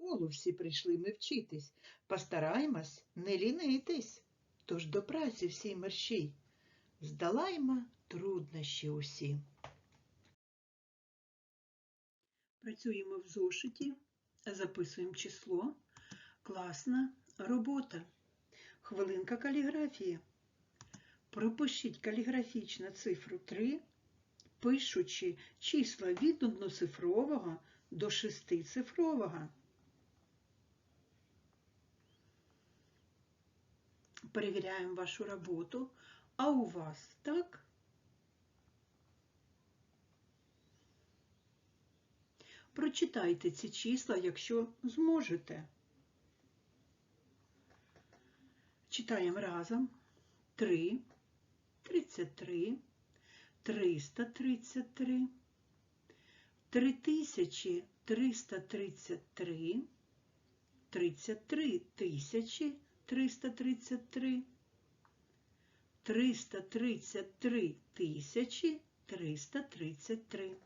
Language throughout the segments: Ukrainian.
школу всі прийшли ми вчитись, постараємось не лінитись. Тож до праці всій мерщій, здолаємо труднощі усі. Працюємо в зошиті, записуємо число. Класна робота. Хвилинка каліграфії. Пропишіть каліграфічно цифру 3, пишучи числа від одноцифрового до шестицифрового. Перевіряємо вашу роботу. А у вас так? Прочитайте ці числа, якщо зможете. Читаємо разом. 3, 33, 333, 3333, 33 тисячі 333, 333 тисячі 333.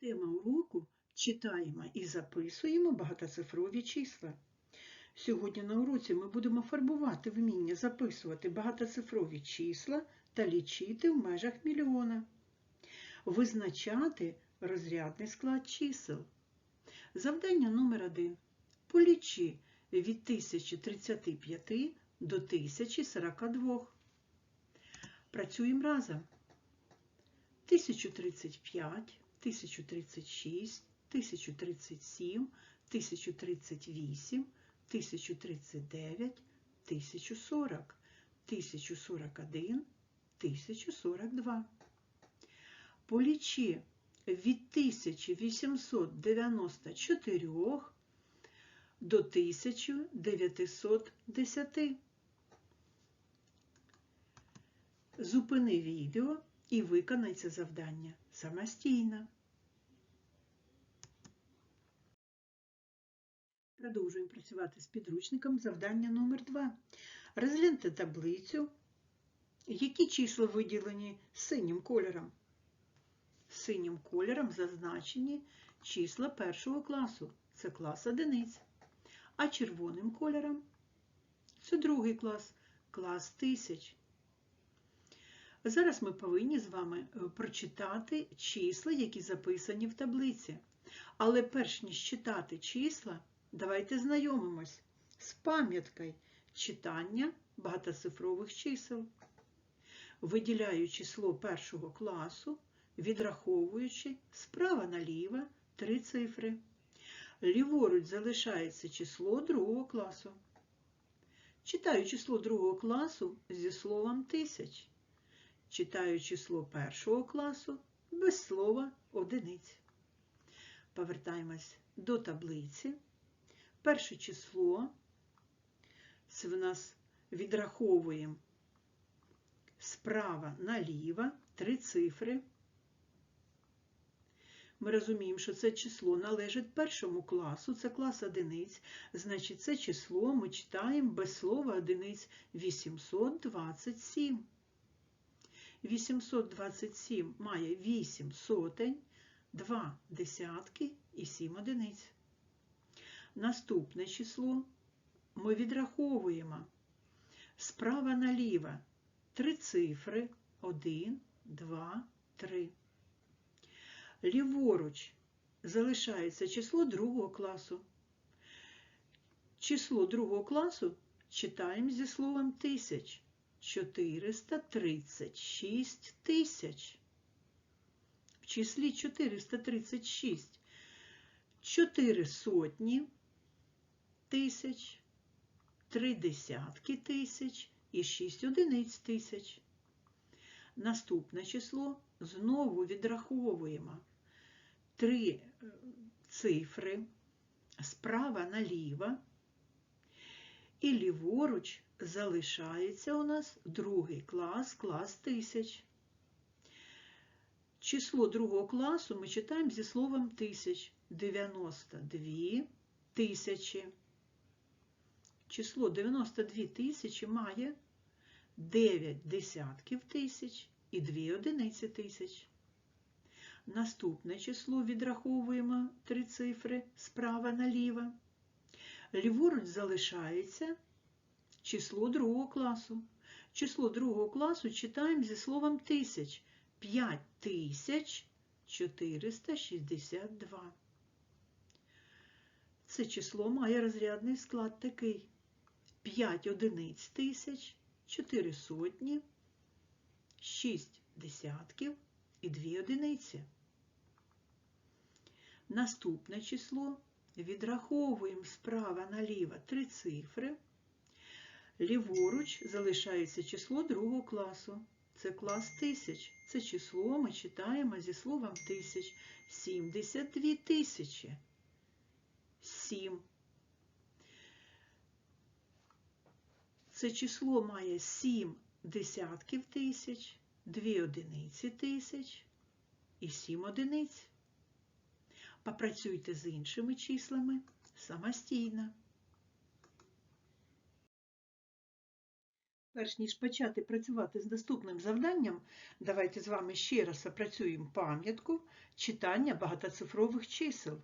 Тема уроку читаємо і записуємо багатоцифрові числа. Сьогодні на уроці ми будемо фарбувати вміння записувати багатоцифрові числа та лічити в межах мільйона, визначати розрядний склад чисел. Завдання номер 1. Полічи від 1035 до 1042. Працюємо разом. 1035, 1036, 1037, 1038, 1039, 1040, 1041, 1042. Полічи від 1894 до 1910. Зупини відео і виконай це завдання самостійно. Продовжуємо працювати з підручником завдання номер 2 Розгляньте таблицю, які числа виділені синім кольором. Синім кольором зазначені числа першого класу, це клас одиниць, а червоним кольором це другий клас, клас тисяч. Зараз ми повинні з вами прочитати числа, які записані в таблиці. Але перш ніж читати числа, давайте знайомимось з пам'яткою читання багатоцифрових чисел. Виділяю число першого класу, відраховуючи справа наліво три цифри. Ліворуч залишається число другого класу. Читаю число другого класу зі словом тисяч. Читаю число першого класу без слова одиниць. Повертаємось до таблиці. Перше число це в нас відраховуємо справа наліво три цифри. Ми розуміємо, що це число належить першому класу, це клас одиниць, значить це число ми читаємо без слова одиниць 827. 827 має 8 сотень, 2 десятки і 7 одиниць. Наступне число ми відраховуємо справа наліво три цифри 1, 2, 3. Ліворуч залишається число другого класу. Число другого класу читаємо зі словом тисяч. 436 тисяч. В числі 436 4 сотні тисяч, 3 десятки тисяч і 6 одиниць тисяч. Наступне число знову відраховуємо три цифри справа наліво і ліворуч залишається у нас другий клас, клас тисяч. Число другого класу ми читаємо зі словом тисяч. 92 тисячі. Число 92 тисячі має 9 десятків тисяч і 2 одиниці тисяч. Наступне число відраховуємо три цифри справа наліво. Ліворуч залишається число другого класу. Число другого класу читаємо зі словом тисяч. 5462. Це число має розрядний склад такий. 5 одиниць тисяч, 4 сотні, 6 десятків і 2 одиниці. Наступне число відраховуємо справа наліво три цифри. Ліворуч залишається число другого класу. Це клас тисяч. Це число ми читаємо зі словом тисяч. 72 тисячі. 7. Це число має 7 десятків тисяч, 2 одиниці тисяч і 7 одиниць. Попрацюйте з іншими числами самостійно. Перш ніж почати працювати з наступним завданням, давайте з вами ще раз опрацюємо пам'ятку читання багатоцифрових чисел.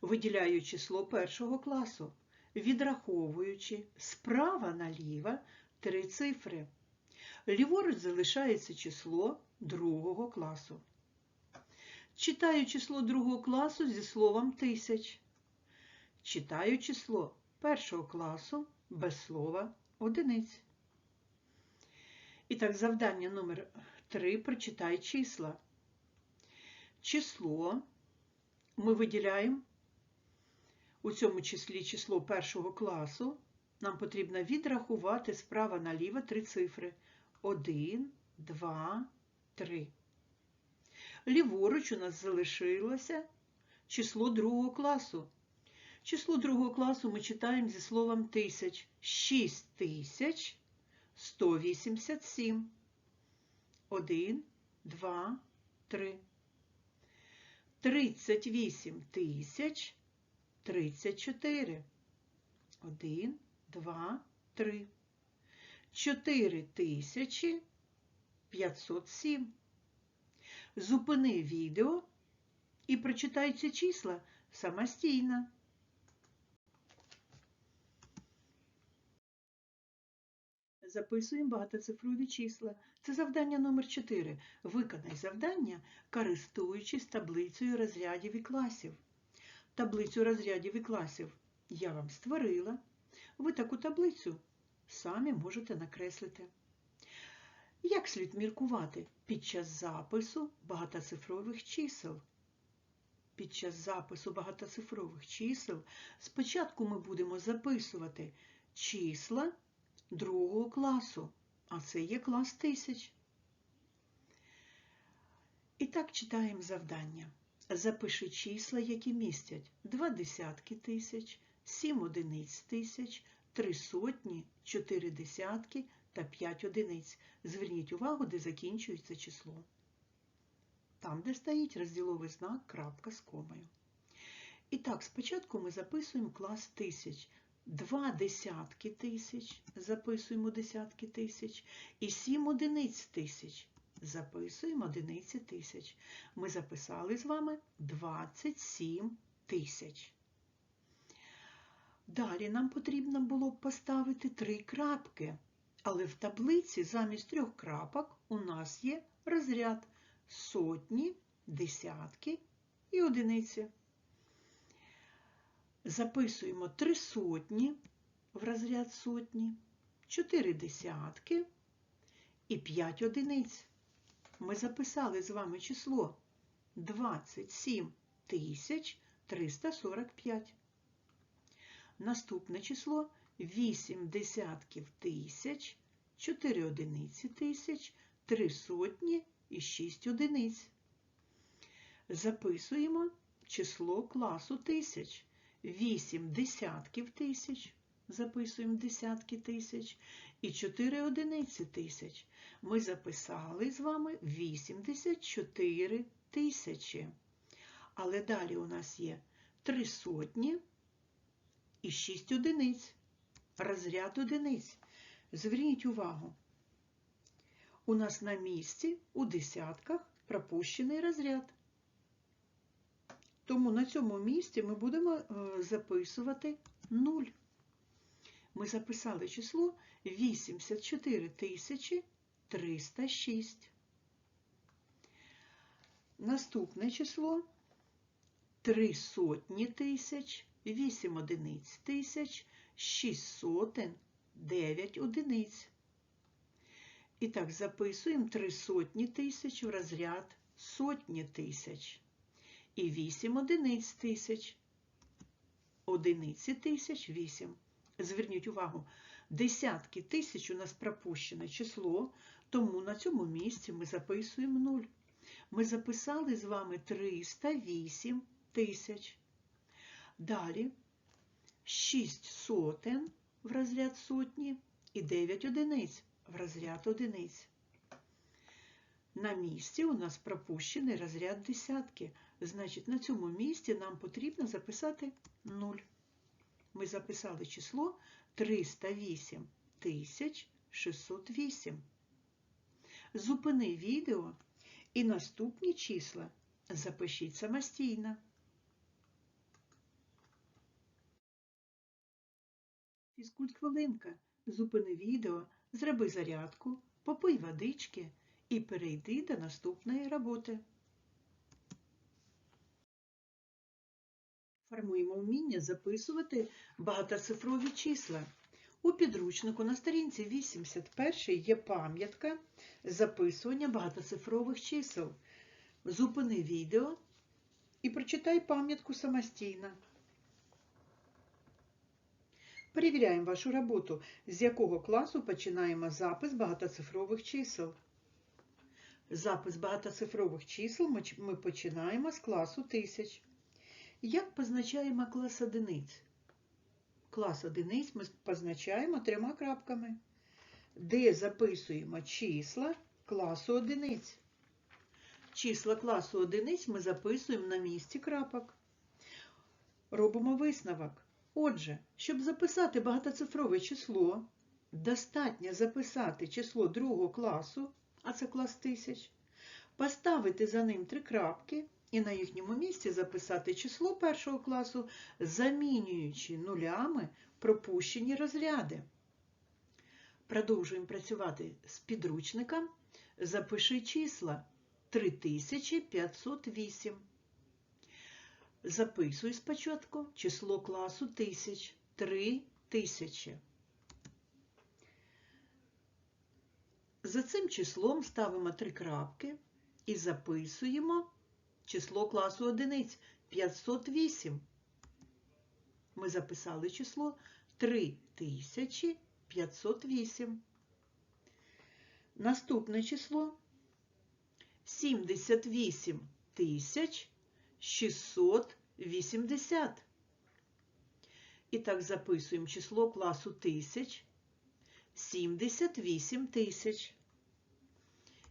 Виділяю число першого класу, відраховуючи справа наліво три цифри. Ліворуч залишається число другого класу. Читаю число другого класу зі словом тисяч. Читаю число першого класу без слова одиниць. І так, завдання номер 3 прочитай числа. Число ми виділяємо у цьому числі число першого класу. Нам потрібно відрахувати справа наліво три цифри. 1, 2, 3. Ліворуч у нас залишилося число другого класу. Число другого класу ми читаємо зі словом тисяч. 6 тисяч 187. 1, 2, 3. 38 тисяч 34. 1, 2, 3. 4 тисячі 507. Зупини відео і прочитай ці числа самостійно. Записуємо багатоцифрові числа. Це завдання номер 4. Виконай завдання, користуючись таблицею розрядів і класів. Таблицю розрядів і класів я вам створила. Ви таку таблицю самі можете накреслити. Як слід міркувати під час запису багатоцифрових чисел? Під час запису багатоцифрових чисел спочатку ми будемо записувати числа другого класу, а це є клас тисяч. І так читаємо завдання. Запиши числа, які містять два десятки тисяч, сім одиниць тисяч, три сотні, чотири десятки та п'ять одиниць. Зверніть увагу, де закінчується число. Там, де стоїть розділовий знак крапка з комою. І так, спочатку ми записуємо клас тисяч. Два десятки тисяч, записуємо десятки тисяч, і сім одиниць тисяч. Записуємо одиниці тисяч. Ми записали з вами 27 тисяч. Далі нам потрібно було поставити три крапки, але в таблиці замість трьох крапок у нас є розряд сотні, десятки і одиниці. Записуємо три сотні в розряд сотні, чотири десятки і п'ять одиниць. Ми записали з вами число 27 345. Наступне число 8 десятків тисяч, 4 одиниці тисяч, 3 сотні і 6 одиниць. Записуємо число класу тисяч. 8 десятків тисяч, записуємо десятки тисяч, і 4 одиниці тисяч. Ми записали з вами 84 тисячі. Але далі у нас є 3 сотні і 6 одиниць. Розряд одиниць. Зверніть увагу. У нас на місці у десятках пропущений розряд. Тому на цьому місці ми будемо е, записувати 0. Ми записали число 84 тисячі 306. Наступне число 3 сотні тисяч, 8 одиниць тисяч, 6 сотень, 9 одиниць. І так, записуємо 3 сотні тисяч в розряд сотні тисяч. І 8 одиниць тисяч. Одиниці тисяч 8. Зверніть увагу, десятки тисяч у нас пропущене число, тому на цьому місці ми записуємо 0. Ми записали з вами 308 тисяч. Далі 6 сотень в розряд сотні і 9 одиниць в розряд одиниць. На місці у нас пропущений розряд десятки. Значить, на цьому місці нам потрібно записати 0. Ми записали число 308 тисяч 608. Зупини відео і наступні числа запишіть самостійно. Фізкульт хвилинка. Зупини відео, зроби зарядку, попий водички і перейди до наступної роботи. Формуємо вміння записувати багатоцифрові числа. У підручнику на сторінці 81 є пам'ятка записування багатоцифрових чисел. Зупини відео і прочитай пам'ятку самостійно. Перевіряємо вашу роботу, з якого класу починаємо запис багатоцифрових чисел. Запис багатоцифрових чисел ми починаємо з класу тисяч. Як позначаємо клас одиниць? Клас одиниць ми позначаємо трьома крапками, де записуємо числа класу одиниць. Числа класу одиниць ми записуємо на місці крапок. Робимо висновок. Отже, щоб записати багатоцифрове число, достатньо записати число другого класу, а це клас тисяч, поставити за ним три крапки і на їхньому місці записати число першого класу, замінюючи нулями пропущені розряди. Продовжуємо працювати з підручником. Запиши числа 3508. Записуй спочатку число класу тисяч. 3 тисячі. За цим числом ставимо три крапки і записуємо число класу одиниць 508. Ми записали число 3508. Наступне число 78 тисяч 680. І так записуємо число класу тисяч 78 тисяч.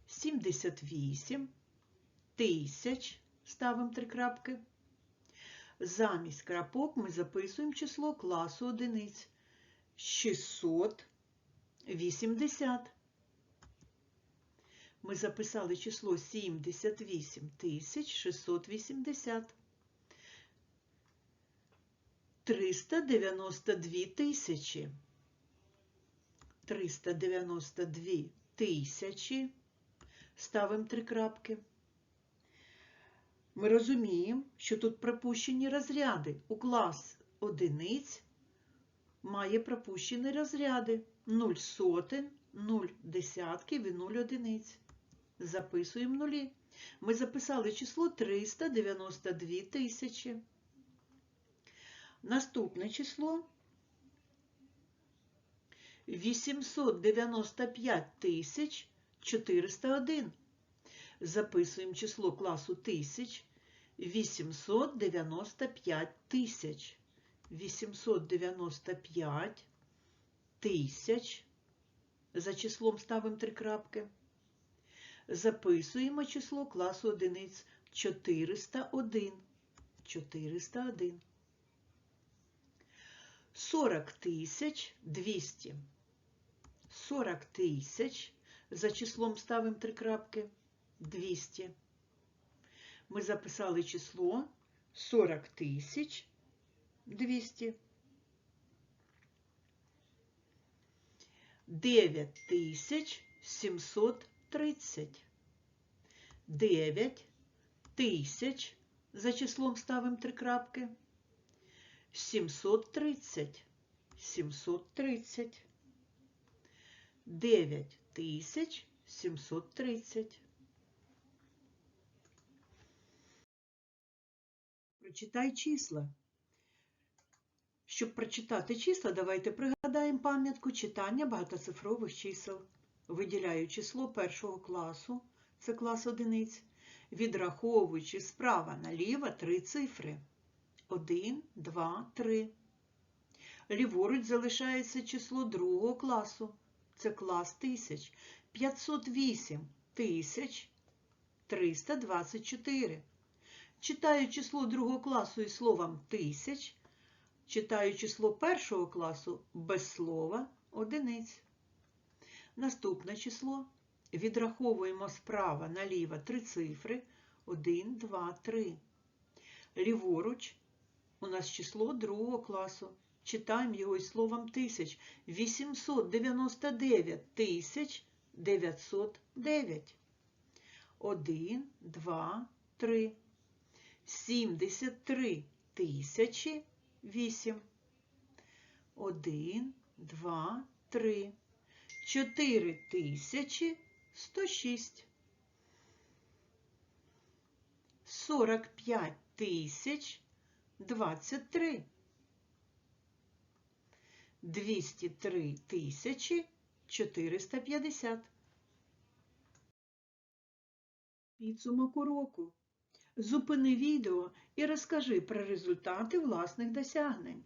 78 тисяч ставимо три крапки. Замість крапок ми записуємо число класу одиниць 680. Ми записали число 78 680. 392 тисячі. 392 тисячі. Ставимо три крапки. Ми розуміємо, що тут пропущені розряди. У клас одиниць має пропущені розряди 0 сотень, 0 десятків і 0 одиниць. Записуємо нулі. Ми записали число 392 тисячі. Наступне число 895 тисяч 401. Записуємо число класу тисяч 895 тисяч. 895 тисяч. За числом ставимо три крапки. Записуємо число класу одиниць 401. 401. 40 тисяч 200. 40 тисяч. За числом ставимо три крапки. 200. Ми записали число 40 тисяч 200. 9 тисяч 730. 9 тисяч, за числом ставимо три крапки. 730. 730. 9 тисяч 730. Прочитай числа. Щоб прочитати числа, давайте пригадаємо пам'ятку читання багатоцифрових чисел. Виділяю число першого класу, це клас одиниць, відраховуючи справа наліво три цифри. 1, 2, 3. Ліворуч залишається число другого класу. Це клас тисяч. 508 тисяч 324. Читаю число другого класу із словом тисяч. Читаю число першого класу без слова одиниць. Наступне число. Відраховуємо справа наліво три цифри. 1, 2, 3. Ліворуч у нас число другого класу. Читаємо його із словом тисяч. 899 тисяч 909. 1, 2, 3. 73 тисячі 8. 1, 2, 3. 4 тисячі 106. 45 тисяч 23. 203 тисячі 450. Підсумок уроку. Зупини відео і розкажи про результати власних досягнень.